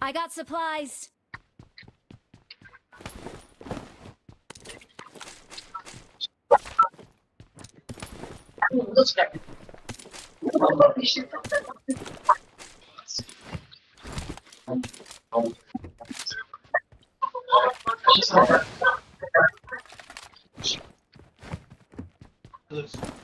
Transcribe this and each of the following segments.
I got supplies. Lan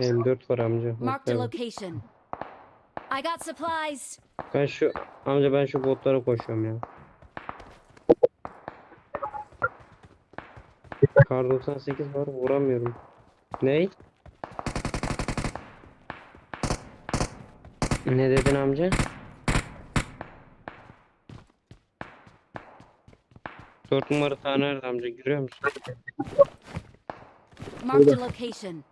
M4 var amca. Marked a Bak, location. I got supplies. Ben şu amca ben şu botlara koşuyorum ya. Kar 98 var vuramıyorum. Ney? Ne dedin amca? Dört numara tane nerede amca görüyor musun? Marked a location.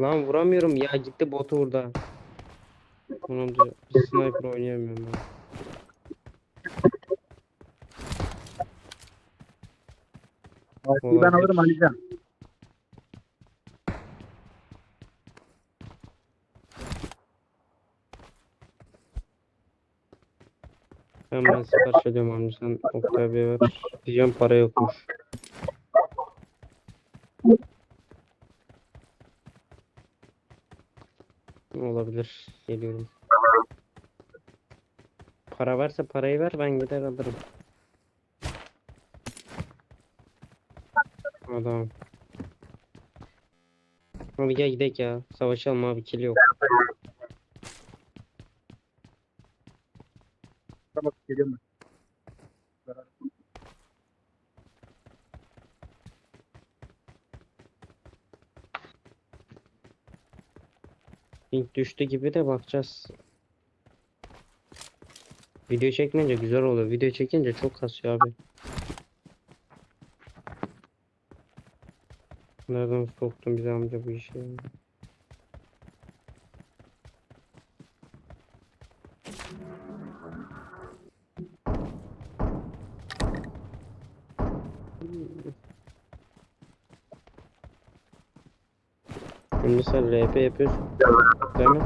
Lan vuramıyorum ya gitti botu orada. Onun da sniper oynayamıyorum ben. Ben alırım Alican. Ben ben sipariş ediyorum amca sen Oktay Bey ver. Diyeceğim para yokmuş. Olabilir. Geliyorum. Para varsa parayı ver ben gider alırım. Adam. Abi gel gidelim ya. Savaşalım abi kill yok. Tamam geliyorum ben. Link düştü gibi de bakacağız. Video çekmeyince güzel oluyor. Video çekince çok kasıyor abi. Nereden soktun bize amca bu işi? Sen RP yapıyorsun. Değil mi?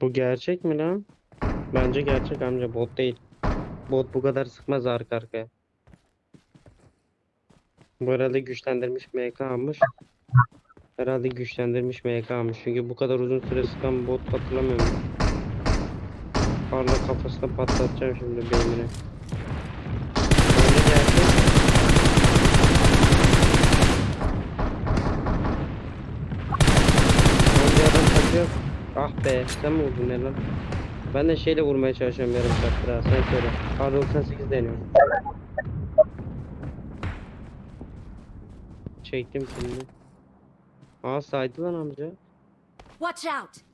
Bu gerçek mi lan? Bence gerçek amca bot değil. Bot bu kadar sıkmaz arka arkaya. Bu herhalde güçlendirmiş MK almış. Herhalde güçlendirmiş MK almış. Çünkü bu kadar uzun süre sıkan bot hatırlamıyorum. Parla kafasına patlatacağım şimdi beynine. Ah be sen mi vurdun lan? Ben de şeyle vurmaya çalışıyorum yarım saattir ha sen söyle. R98 deniyorum. Çektim şimdi. Aa saydı lan amca. Watch out.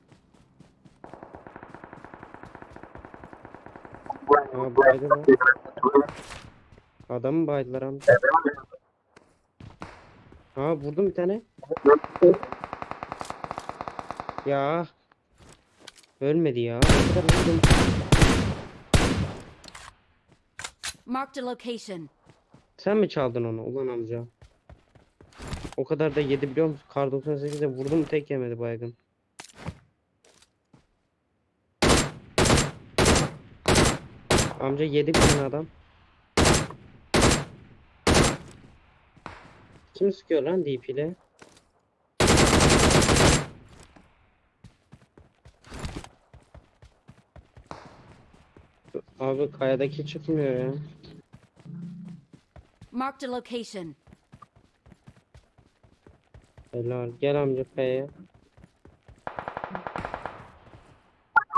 Aa baydı lan. Adamı baydılar amca. Aa vurdum bir tane. Ya. Ölmedi ya. Ne kadar vurdum. Marked a location. Sen mi çaldın onu ulan amca? O kadar da yedi biliyor musun? Kar 98'e vurdum tek yemedi baygın. Amca yedi bir tane adam. Kim sıkıyor lan DP ile? Abi kayadaki çıkmıyor ya. Marked a location. Helal. Gel amca kayaya.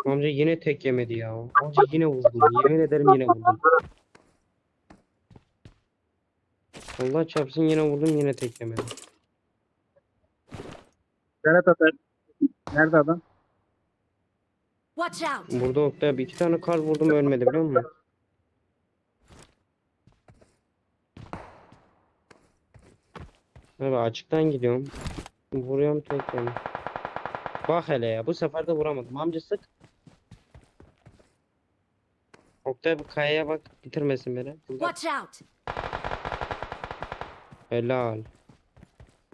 Amca yine tek yemedi ya. Amca yine vurdum. Yemin ederim yine vurdum. Allah çarpsın yine vurdum yine tek yemedim. Serhat Atar. Nerede adam? Watch out! Burada Oktay bir iki tane kar vurdum ölmedi biliyor musun? Evet açıktan gidiyorum. Vuruyorum tek yedim. Bak hele ya bu sefer de vuramadım. Amca sık. Oktay bu kayaya bak bitirmesin beni. Watch out! Helal.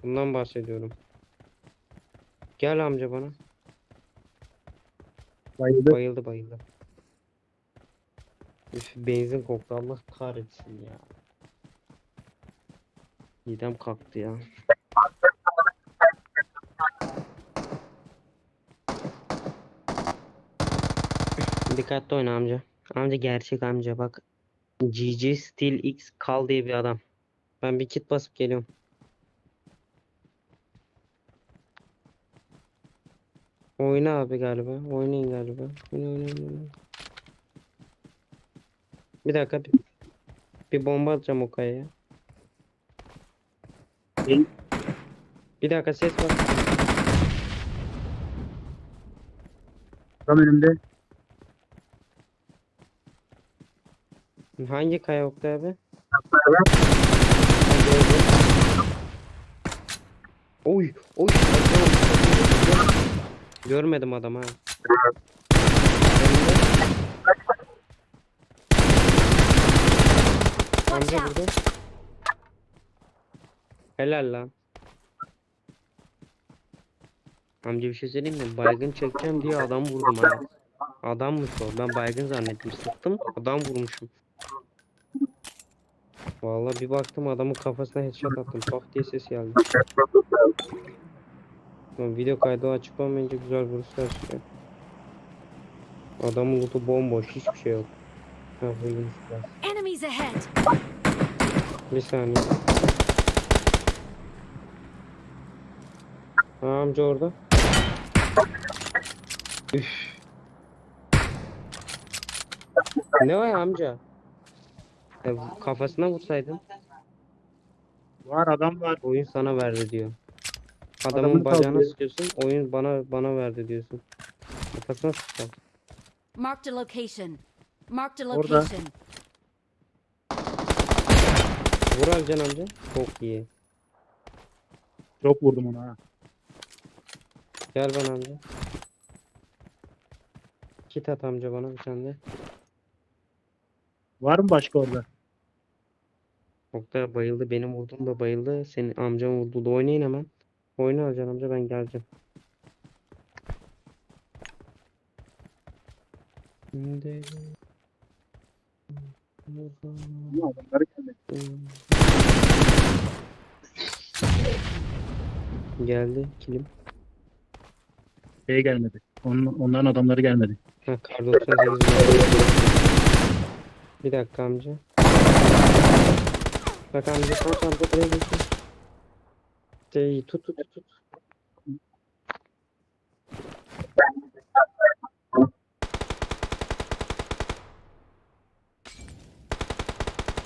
Bundan bahsediyorum. Gel amca bana. Bayıldı. Bayıldı bayıldı. Üf, benzin koktu Allah kahretsin ya. Midem kalktı ya. Dikkatli oyna amca. Amca gerçek amca bak. GG Steel X Kal diye bir adam. Ben bir kit basıp geliyorum. Oyna abi galiba. Oynayın galiba. Oyna oyna oyna. Bir dakika bir, bir bomba atacağım o kayaya. Bir dakika ses var. Tam önümde. Hangi kaya Oktay abi? Oy, oy. Görmedim adam ha. Amca burada. Helal lan. Amca bir şey söyleyeyim mi? Baygın çekeceğim diye adam vurdum ha. Adammış o. Ben baygın zannettim. Sıktım. Adam vurmuşum. Vallahi bir baktım adamın kafasına headshot attım. Paf diye ses geldi. Lan video kaydı açık olmayınca güzel vuruşlar çıkıyor. Adamın lootu bomboş. Hiçbir şey yok. Ha. Enemies ahead! Bir saniye. Ha, amca orada. Üf. Ne ya amca? Bu- kafasına vursaydın. Var adam var. Oyun sana verdi diyor. Adamın Adamın bacağına kaldırıyor. sıkıyorsun. Oyun bana bana verdi diyorsun. Kafasına sıkacaksın. Marked a location. Marked a Orada. location. Vur Alcan amca. Çok iyi. Çok vurdum ona ha. Gel bana amca. Kit at amca bana bir tane de. Var mı başka orada? Oktay bayıldı. Benim vurdum da bayıldı. Senin amcam vurdu da oynayın hemen. Oyna Alcan amca ben geleceğim. Şimdi... Geldi kilim. Şey gelmedi. Onun, onların adamları gelmedi. Ha kar 98 geldi. Bir dakika amca. Bak amca kaç amca buraya geçin. Şey, tut tut tut.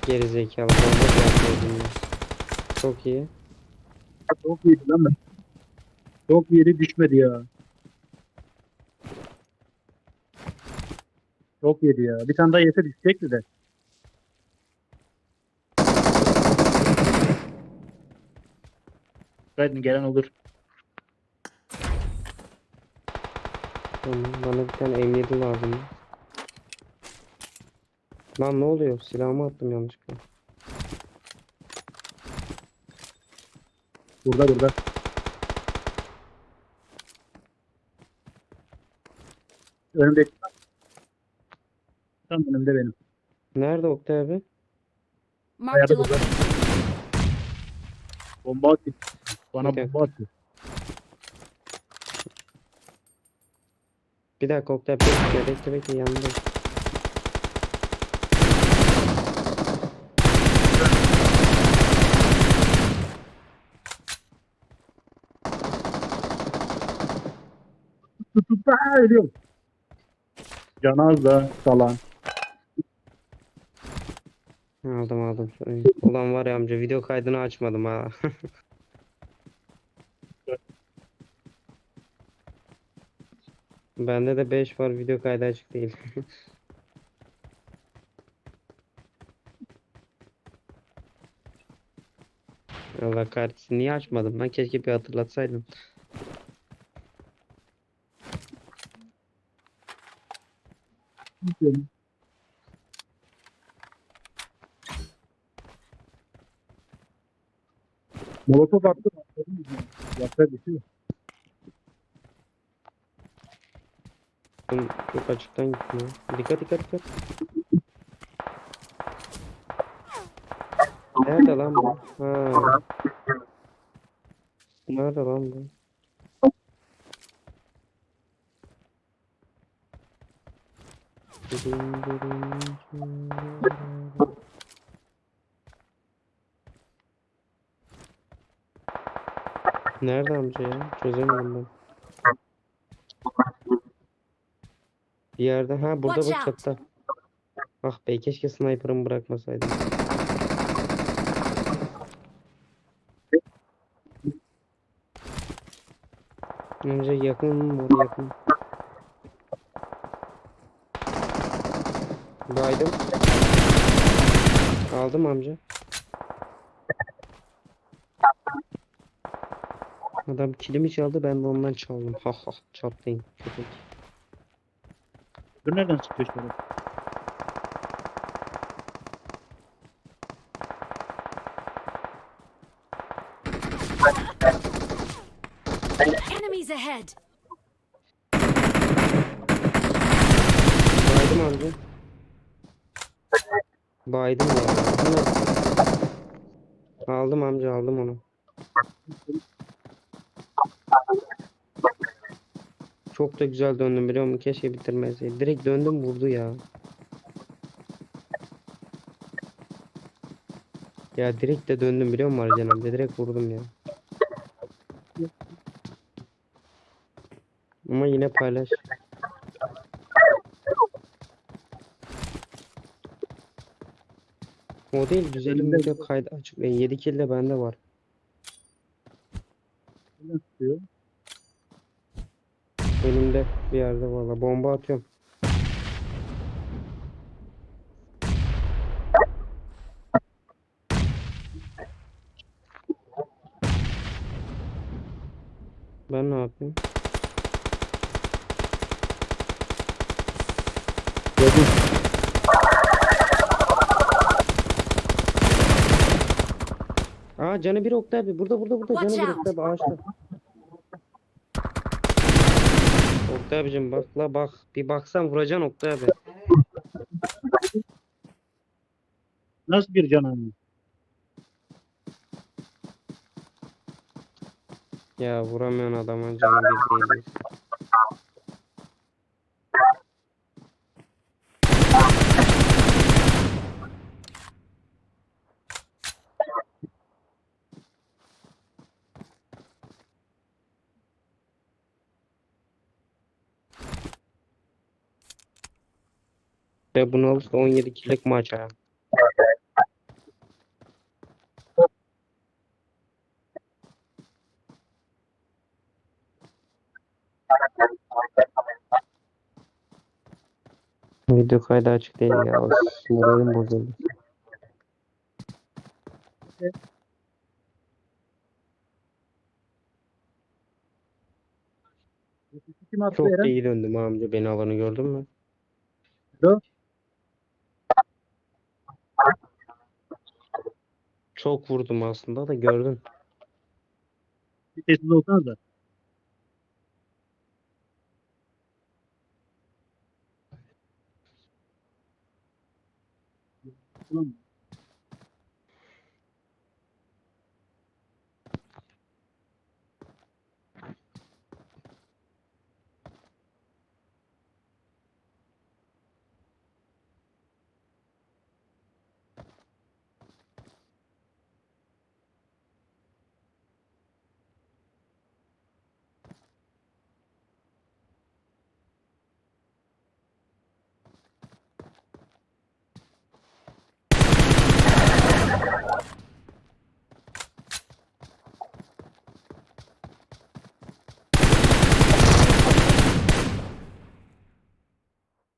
Geri zekalı bomba yapıyordum ya. Çok iyi. Çok iyiydi lan ben. Çok iyiydi düşmedi ya. Çok iyiydi ya. Bir tane daha yese düşecekti de. Hadi gelen olur. Tamam, bana bir tane M7 lazım. Lan ne oluyor? Silahımı attım yanlışlıkla. Burada burada. Önümde. Tam önümde benim. Nerede Oktay abi? Marked a burada. location. Bomba atıyor. Bana Bir dakika. bomba atıyor. Bir dakika Oktay bekle bekle bekle yanındayım. Tutup da ha, ölüyorum. Canaza salan. Aldım aldım. Ulan var ya amca video kaydını açmadım ha. Bende de 5 var video kaydı açık değil. Allah kahretsin niye açmadım ben keşke bir hatırlatsaydım. Molotof attı. Yapar bir şey. Oğlum, Çok açıktan gittim ya. Dikkat dikkat dikkat. Nerede lan bu? Ha. Nerede lan bu? Nerede amca ya? Çözemedim ben. Bir yerde. Ha burada Watch out. çatta. Ah be keşke sniper'ımı bırakmasaydım. Amca yakın oraya yakın? Baydım. Aldım amca. Adam kilimi çaldı ben de ondan çaldım. Ha ha çatlayın. Köpek. Bu nereden çıkıyor şöyle? Enemies ahead! Baydım amca. Baydım ya. Aldım amca aldım onu. Çok da güzel döndüm biliyor musun? Keşke bitirmeseydi. Direkt döndüm vurdu ya. Ya direkt de döndüm biliyor musun Arcan amca? Direkt vurdum ya. Ama yine paylaş. O değil güzelim video kaydı açık. 7 kill de bende var. Nereden çıkıyor? Önümde bir yerde valla bomba atıyorum. Ben ne yapayım? Gördüm. Aa canı bir Oktay abi. Burada burada burada canı bir Oktay abi ağaçta. Oktay abicim bak la bak. Bir baksan vuracaksın Oktay abi. Nasıl bir cananı? Ya vuramıyorsun adamın canı bir değil. Ve bunu alırsa 17 killik maç ha. Video kaydı açık değil ya. Moralim bozuldu. Attı Çok iyi döndüm amca beni alanı gördün mü? Alo? Çok vurdum aslında da gördün. Bir sessiz olsanız da. Tamam.